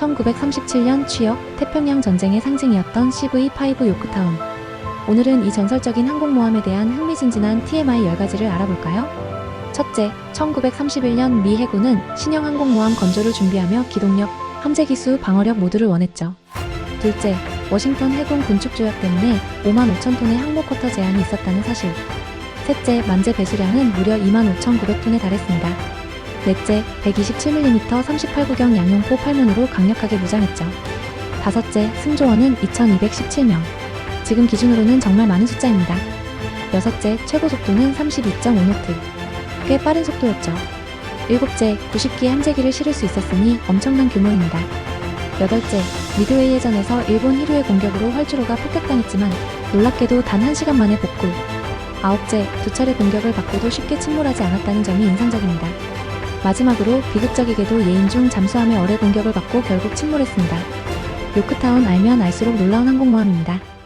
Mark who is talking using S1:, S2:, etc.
S1: 1937년 취역, 태평양 전쟁의 상징이었던 CV5 요크타운. 오늘은 이 전설적인 항공모함에 대한 흥미진진한 TMI 10가지를 알아볼까요? 첫째, 1931년 미 해군은 신형 항공모함 건조를 준비하며 기동력, 함재 기수, 방어력 모두를 원했죠. 둘째, 워싱턴 해군 군축 조약 때문에 5만 5천 톤의 항모 쿼터 제한이 있었다는 사실. 셋째, 만재 배수량은 무려 2만 5,900톤에 달했습니다. 넷째, 127mm 38구경 양용포 8문으로 강력하게 무장했죠. 다섯째, 승조원은 2,217명. 지금 기준으로는 정말 많은 숫자입니다. 여섯째, 최고 속도는 32.5노트. 꽤 빠른 속도였죠. 일곱째, 90기의 함재기를 실을 수 있었으니 엄청난 규모입니다. 여덟째, 미드웨이 해전에서 일본 히루의 공격으로 활주로가 폭격당했지만 놀랍게도 단 1시간 만에 복구. 아홉째, 두 차례 공격을 받고도 쉽게 침몰하지 않았다는 점이 인상적입니다. 마지막으로 비극적이게도 예인 중 잠수함의 어뢰 공격을 받고 결국 침몰했습니다. 요크타운 알면 알수록 놀라운 항공모함입니다.